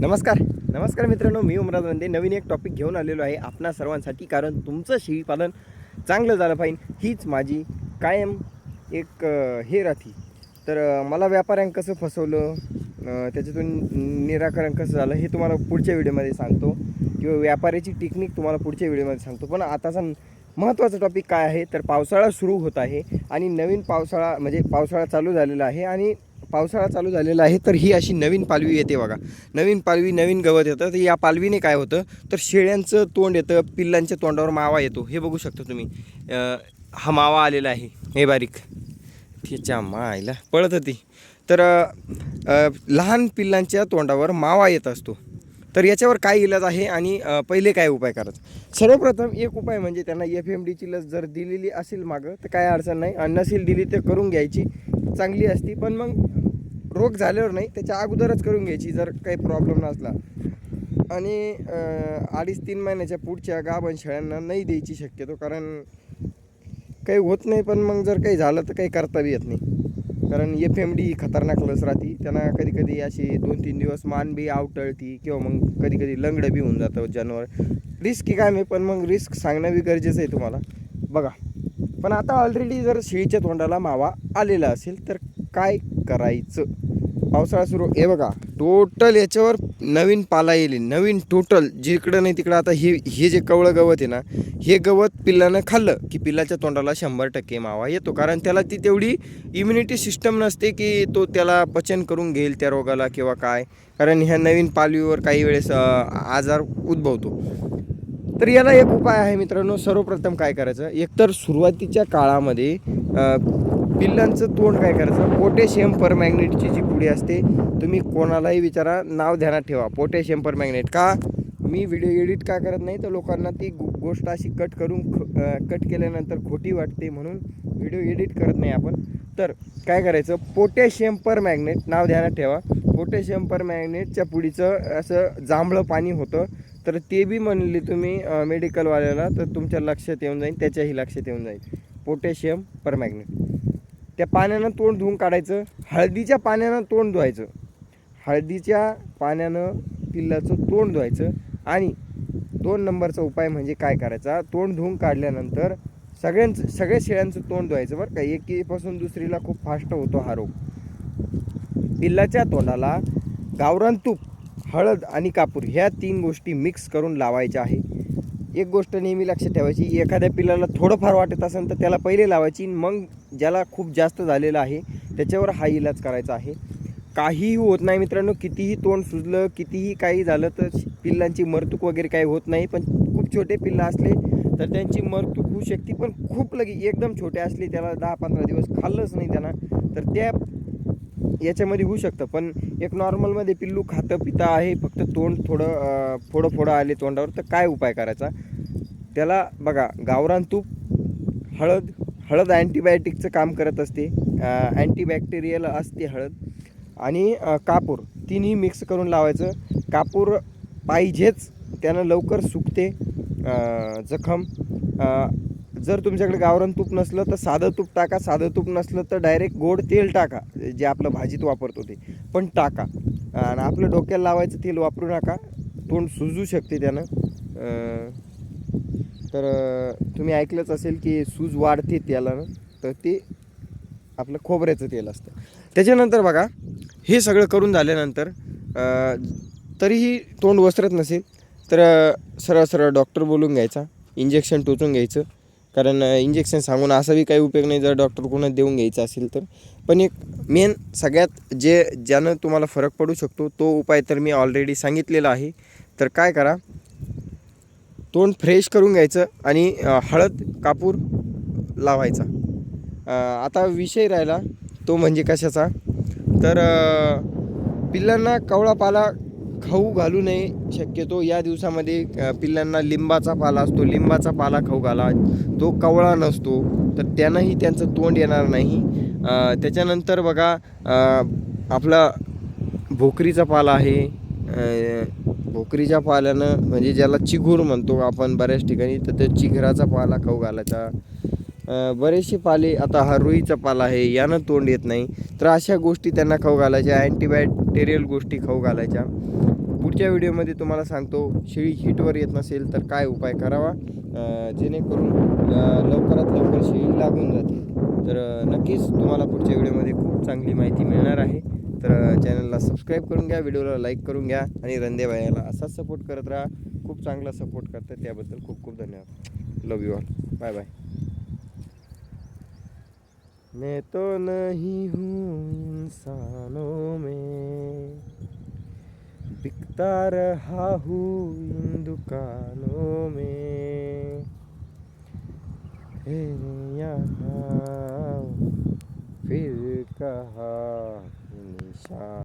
नमस्कार. नमस्कार मित्रांनो मी उमराज वंदे. नवीन एक टॉपिक घेऊन आलेलो आहे आपणा सर्वांसाठी कारण तुमचं शेळीपालन चांगलं झालं पाहिजे हीच माझी कायम एक हे राहती. तर मला व्यापाऱ्यांनी कसं फसवलं त्याच्यातून निराकरण कसं झालं हे तुम्हाला पुढच्या व्हिडिओमध्ये सांगतो. किंवा व्यापाऱ्याची टेक्निक तुम्हाला पुढच्या व्हिडिओमध्ये सांगतो. पण आताचा महत्त्वाचा टॉपिक काय आहे? तर पावसाळा सुरू होत आहे आणि नवीन पावसाळा म्हणजे पावसाळा चालू झालेला आहे आणि पावसाळा चालू झालेला आहे तर ही अशी नवीन पालवी येते बघा. नवीन पालवी नवीन गवत येतं. तर या पालवीने काय होतं? तर शेळ्यांचं तोंड येतं पिल्लांच्या तोंडावर मावा येतो. हे बघू शकता तुम्ही. हा मावा आलेला आहे. हे बारीक. तिच्या मायला पळत होती तर लहान पिल्लांच्या तोंडावर मावा येत असतो. तर याच्यावर काय इलाज आहे आणि पहिले काय उपाय करायचा? सर्वप्रथम एक उपाय म्हणजे त्यांना एफ एम डीची लस जर दिलेली असेल मागं तर काय अडचण नाही. आणि नसेल दिली तर करून घ्यायची. चांगली असती पण मग रोग झाल्यावर नाही त्याच्या अगोदरच करून घ्यायची जर काही प्रॉब्लेम नसला. आणि अडीच तीन महिन्याच्या पुढच्या गाभण शेळ्यांना नाही द्यायची शक्यतो कारण काही होत नाही पण मग जर काही झालं तर काही करता बी येत नाही. कारण एफ एम डी खतरनाक लस राहते. त्यांना कधी कधी अशी दोन तीन दिवस मान बी आवटळती किंवा मग कधी कधी लंगडं बी होऊन जातं जनावर रिस्क काय नाही पण मग रिस्क सांगणं बी गरजेचं आहे तुम्हाला. बघा पण आता ऑलरेडी जर शेळीच्या तोंडाला मावा आलेला असेल तर काय करायचं? पावसाळा सुरू. हे बघा टोटल याच्यावर नवीन पाला येईल. नवीन टोटल जिकडं नाही तिकडं आता हे हे जे कवळं गवत आहे ना हे गवत पिल्लानं खाल्लं की पिल्लाच्या तोंडाला शंभर टक्के मावा येतो. कारण त्याला ती तेवढी इम्युनिटी सिस्टम नसते की तो त्याला पचन करून घेईल त्या रोगाला किंवा काय. कारण ह्या नवीन पालवीवर काही वेळेस आजार उद्भवतो. तर याला एक उपाय आहे मित्रांनो सर्वप्रथम काय करायचं? एकतर सुरुवातीच्या काळामध्ये पिल्लांचं तोंड काय करायचं? पोटॅशियम परमॅग्नेटची जी पुडी असते तुम्ही कोणालाही विचारा नाव ध्यानात ठेवा. Potassium permanganate. का? मी व्हिडिओ एडिट का करत नाही? तर लोकांना ती गोष्ट अशी कट करून कट केल्यानंतर खोटी वाटते म्हणून व्हिडिओ एडिट करत नाही आपण. तर काय करायचं? पोटॅशियम पर मॅग्नेट नाव ध्यानात ठेवा. पोटॅशियम पर मॅग्नेटच्या पुडीचं असं जांभळं पाणी होतं. तर ते बी म्हणले तुम्ही मेडिकलवाल्याला तर तुमच्या लक्षात येऊन जाईल त्याच्याही लक्षात येऊन जाईल. पोटॅशियम परमॅग्नेट त्या पाण्यानं तोंड धुवून काढायचं हळदीच्या पाण्यानं तोंड धुवायचं. हळदीच्या पाण्यानं पिल्लाचं तोंड धुवायचं आणि दोन नंबरचा उपाय म्हणजे काय करायचा? तोंड धुवून काढल्यानंतर सगळ्यांचं सगळ्या शेळ्यांचं तोंड धुवायचं बरं का. एकीपासून दुसरीला खूप फास्ट होतो हा रोग. पिल्लाच्या तोंडाला गावरान तूप हळद आणि कापूर ह्या तीन गोष्टी मिक्स करून लावायच्या आहे. एक गोष्ट नेहमी लक्षात ठेवायची एखाद्या पिल्लाला थोडंफार वाटत असेल तर त्याला पहिले लावायची मग ज्याला खूप जास्त झालेलं आहे त्याच्यावर हा इलाज करायचा आहे. काहीही होत नाही मित्रांनो कितीही तोंड सुजलं कितीही काही झालं तर पिल्लांची मरतूक वगैरे काही होत नाही पण खूप छोटे पिल्लं असले तर त्यांची मरतूक होऊ शकते पण खूप लगे एकदम छोटे असले त्याला दहा पंधरा दिवस खाल्लंच नाही त्यांना तर त्या याच्यामध्ये होऊ शकतं. पण एक नॉर्मलमध्ये पिल्लू खातं पितं आहे फक्त तोंड थोडं फोडं फोडं आले तोंडावर तर काय उपाय करायचा? त्याला बघा गावरान तूप हळद हळद अँटीबायोटिकचं काम करत असते. अँटीबॅक्टेरियल असते हळद. आणि कापूर तिन्ही मिक्स करून लावायचं. कापूर पाहिजेच त्यानं लवकर सुकते जखम. जर तुमच्याकडे गावरान तूप नसलं तर साधं तूप टाका साधं तूप नसलं तर डायरेक्ट गोड तेल टाका जे आपलं भाजीत वापरतो ते. पण टाका. आणि आपलं डोक्याला लावायचं तेल वापरू नका. तोंड सुजू शकते त्यानं. तर तुम्ही ऐकलंच असेल की सूज वाढते त्याला तर ते आपलं खोबऱ्याचं तेल असतं. त्याच्यानंतर बघा हे सगळं करून झाल्यानंतर तरीही तोंड वसरत नसेल तर सरळ सरळ डॉक्टर बोलून घ्यायचा इंजेक्शन टोचून घ्यायचं. कारण इंजेक्शन सांगून असाही काही उपयोग नाही जर डॉक्टर कोणा देऊन घ्यायचा असेल तर. पण एक मेन सगळ्यात जे ज्यानं तुम्हाला फरक पडू शकतो तो उपाय तर मी ऑलरेडी सांगितलेला आहे. तर काय करा तोंड फ्रेश करून घ्यायचं आणि हळद कापूर लावायचा. आता विषय राहिला तो म्हणजे कशाचा? तर पिल्लांना कवळा पाला खाऊ घालू नये शक्यतो. या दिवसामध्ये पिल्लांना लिंबाचा पाला असतो. लिंबाचा पाला खाऊ घाला. तो कवळा नसतो. तर त्यांनाही त्यांचं तोंड येणार नाही. त्याच्यानंतर बघा आपला भोकरीचा पाला आहे. भोकरीच्या पाल्यानं म्हणजे ज्याला चिघूर म्हणतो आपण बऱ्याच ठिकाणी तर त्या चिघराचा पाला खाऊ घालायचा. बरेचसे पाले आता हा रुईचा पाला आहे यानं तोंड येत नाही. तर अशा गोष्टी त्यांना खाऊ घालायच्या अँटीबायोटेरियल गोष्टी खाऊ घालायच्या. पुढच्या व्हिडिओमध्ये तुम्हाला सांगतो शेळी हिटवर येत नसेल तर काय उपाय करावा? जेणेकरून लवकरात लवकर शेळी लागून जाते. तर नक्कीच तुम्हाला पुढच्या व्हिडिओमध्ये खूप चांगली माहिती मिळणार आहे. तर चॅनलला सबस्क्राईब करून घ्या व्हिडिओला लाईक करून घ्या आणि रंदेबायाला असाच सपोर्ट करत राहा. खूप चांगला सपोर्ट करतात त्याबद्दल खूप खूप धन्यवाद. Love you all bye bye मैं तो नहीं हूँ इंसानों में। बिकता रहा हूँ इन दुकानों में। फिर यहाँ फिर कहा निशान?